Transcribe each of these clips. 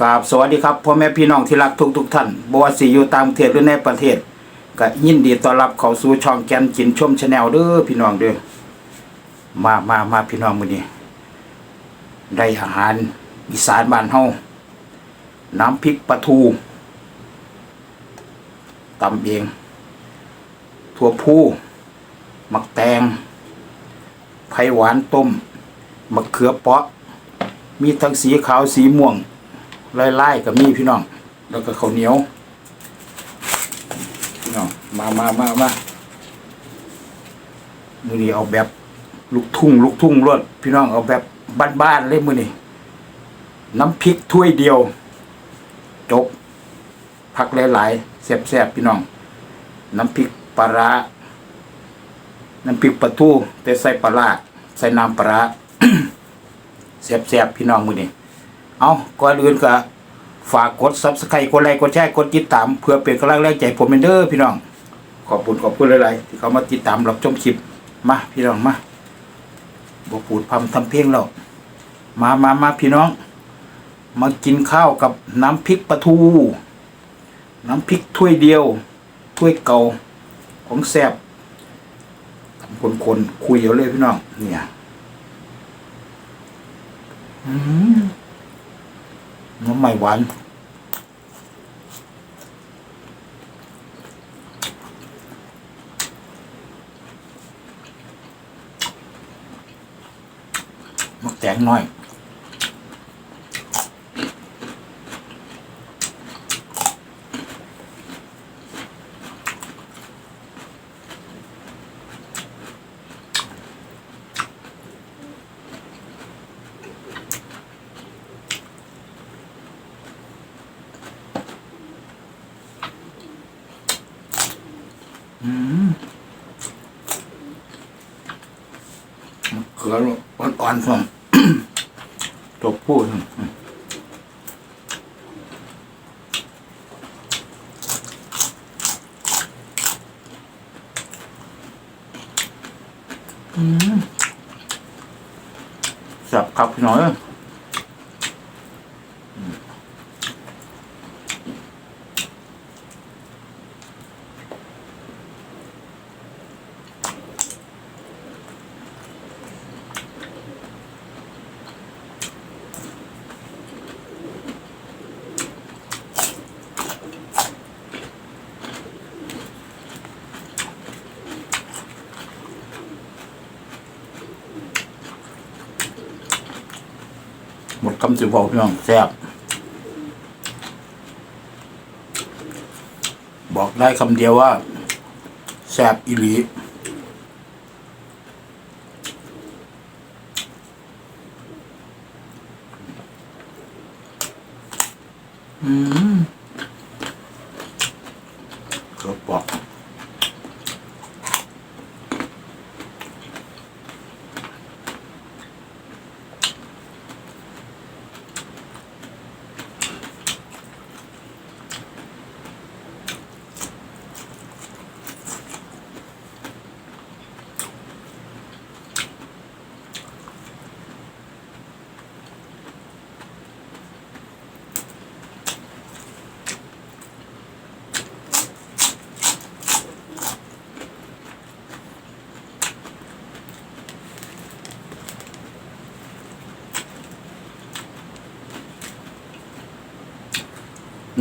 กราบสวัสดีครับพ่อแม่พี่น้องที่รักทุกทุกท่านบว่าสิอยู่ต่างประเทศหรือในประเทศก็ยินดีต้อนรับเข้าสู่ช่องแกนกินชมชาแนลเด้อพี่น้องเด้อมามามาพี่น้องมื้อนี้ได้อาหารอีสานบ้านเฮาน้ำพริกปลาทูตำเอง ถั่วพูมักแตงไผ่หวานต้มมะเขือเปาะ มีทั้งสีขาวสีม่วง ไล่ๆกับมีพี่น้อง แล้วก็ข้าวเหนียวพี่น้องมามามามามือนี้เอาแบบลูกทุ่งลูกทุ่งรวดพี่น้องเอาแบบบ้านๆเลยมือนี้น้ำพริกถ้วยเดียว จบผักหลายๆแซ่บๆพี่น้อง น้ำพริกปลาร้าน้ำพริกปลาทูแต่ใส่ปลาร้าใส่น้ำปลาร้าแซ่บๆพี่น้องมือนี้ เอาก่อนอื่นก็ฝากกด subscribe กดไลค์กดแชร์กดติดตาม เพื่อเป็นกำลังแรงใจผมเป็นเด้อพี่น้อง ขอบคุณขอบคุณหลายๆที่เขามาติดตามรับชมคลิปมาพี่น้องมาบปูดพำทำเพลงแล้วมามามาพี่น้อง มากินข้าวกับน้ำพริกปลาทู น้ำพริกถ้วยเดียว ถ้วยเก่าของแซบคนคนๆคุยเอาเลยพี่น้อง เนี่ย อืม น้ำใหม่หวานมักแตงน้อย เขืออ่อนๆส่วนตัวผู้ส่วนอืมแสับครับพี่น้อยำสิบอกพี่น้องแซ่บบอกได้คำเดียวว่าแซ่บอีหลีอืมก็บอก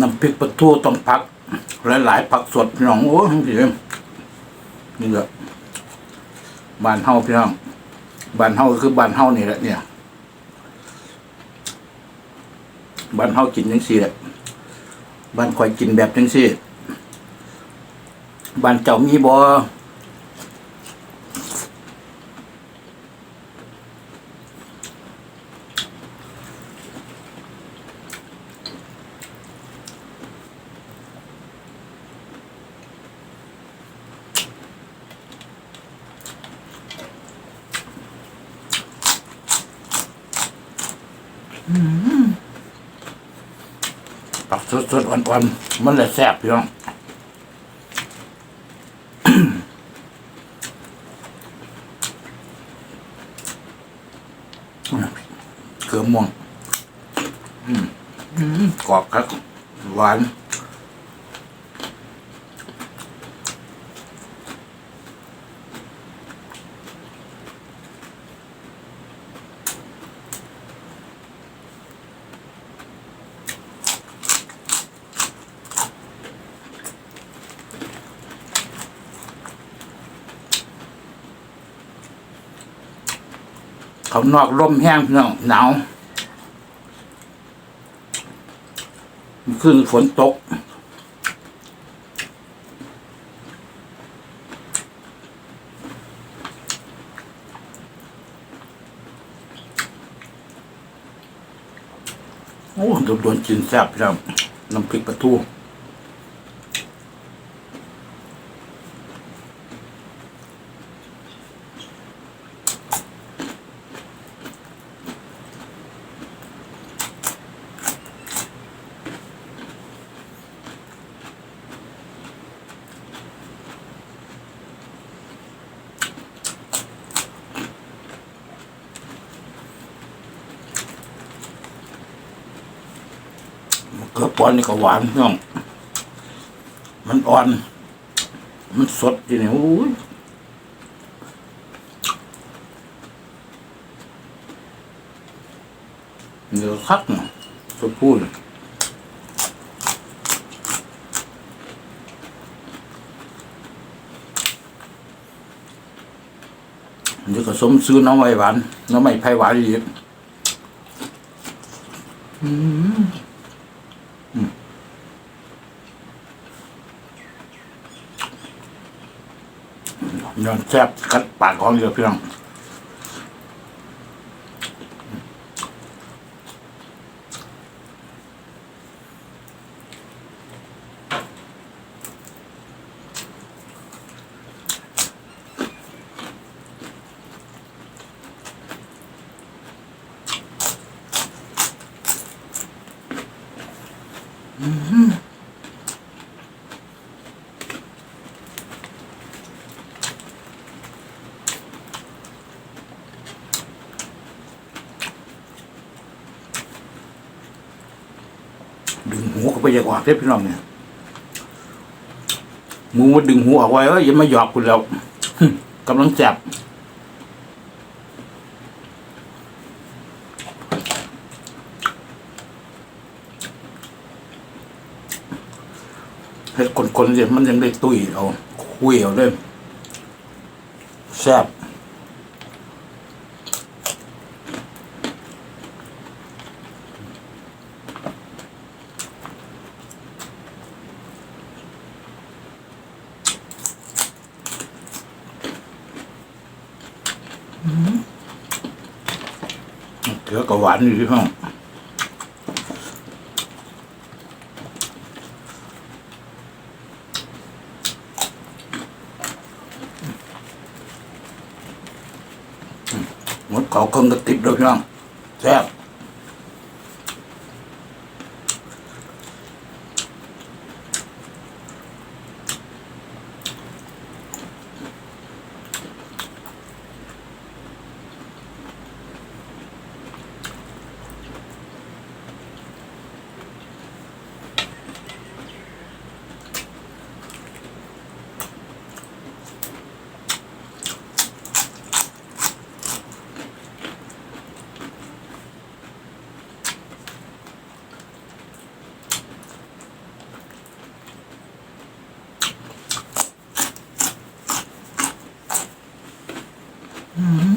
น้ำพริกปลาทูต้มผัก หลายๆผักสดพี่น้องโอ้ยพี่น้องนี่แหละบ้านเฮาพี่น้องบ้านเฮาก็คือบ้านเฮานี่แหละเนี่ยบ้านเฮากินจังซี่แหละบ้านคอยกินแบบจังซี่บ้านเจ้ามีบ่ สดสดๆอ่อนๆมันเลยแซ่บพี่น้องเกลือม่วงกรอบครับหวาน เขานอกร่มแห้งพี่น้องหนาวขึ้นฝนตก โอ้โดนโดนกินแซ่บพี่น้องน้ำพริกปลาทู อปอนนี่ก็หวานน้องมันอ่อน มันสดอยู่เนี่ยโอ้ยเนื้อคักเนาะสดพูดเดี๋ยวก็สมซื้อน้ำไม้หวานน้ำไม้ไผ่หวานอีกอืม ย้อนแซ่บกัดปากของเดียวพี่น้องดึงหูก็ไป อยากออกเด้พี่น้องเนี่ยหมูมาดึงหูออกไว้เอ้ยอย่ามาหยอกคุณแล้วกำลังแจ็บเฮ็ดคนๆเนี่ยมันยังได้ตุ้ยเอาคุยเอาเด้แซ่บ เกลือก็หวานอยู่ที่ห้องหมดเขาเครื่องกระติบด้วยพี่น้องแซ่บ Mm-hmm.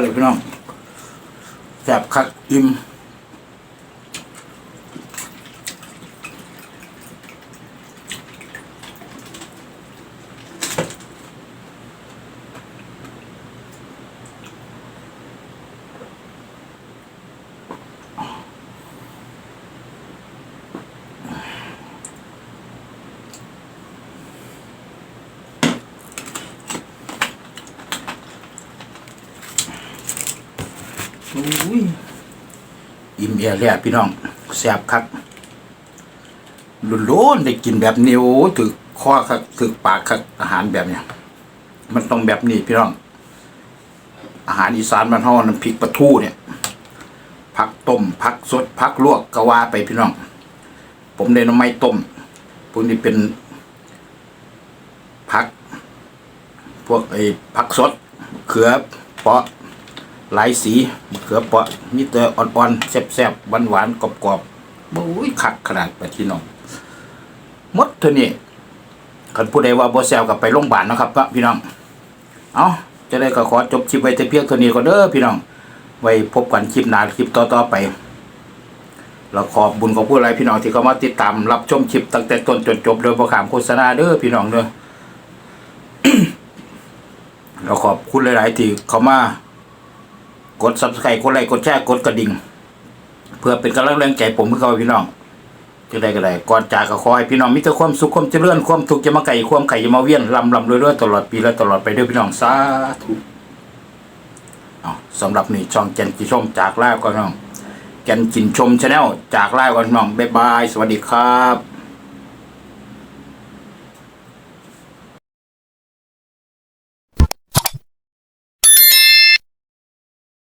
เลยพี่น้องแสบคักอิ่ม อุ้ยอิ่มเอียแล้วพี่น้องแซ่บคักลุ้นๆได้กินแบบนี้โอ้ยถึกคอคักถึกปากคักอาหารแบบเนี้ยมันต้องแบบนี้พี่น้อง อาหารอีสานบ้านเฮาน้ำพริกปลาทูเนี่ยผักต้มผักสดผักลวกก็ว่าไปพี่น้อง ผมได้น้ำไม้ต้มพวกนี้เป็นผัก พวกไอ้ผักสดเขือเปาะ หลายสีมะเขือเปาะมีแต่อ่อนๆแซ่บๆหวานๆกรอบๆโอ้ยคักขนาดไปพี่น้องมดเท่านี้คันผู้ใดว่าบ่แซวกับไปโรงพยาบาลนะครับพี่น้อง เอาจะได้ก็ขอจบคลิปไว้แต่เพียงเท่านี้ก็เด้อพี่น้อง ไว้พบกันคลิปหน้าคลิปต่อๆไปเราขอบบุญของผู้ไรพี่น้องที่เขามาติดตามรับชมคลิปตั้งแต่ต้นจนจบโดยประขามโฆษณาเด้อพี่น้องเด้อเราขอบคุณหลาย ๆ ที่เขามา กด subscribe กดไลค์กดแชร์กดกระดิ่ง เพื่อเป็นกำลังแรงใจผมเพื่อเขาพี่น้องจะได้ก็ได้ก่อนจากก็ขอให้พี่น้องมีแต่ความสุขความเจริญความทุกข์จะมาไก่ความไข่จะมาเวียนลำลำรวยๆตลอดปีและตลอดไปด้อพี่น้องสาธุเอาสำหรับนี่ช่องแกนกินชมจากลาก่อนน้องแกนกินชมชาแนลจากลาก่อนน้องบ๊ายบาย สวัสดีครับ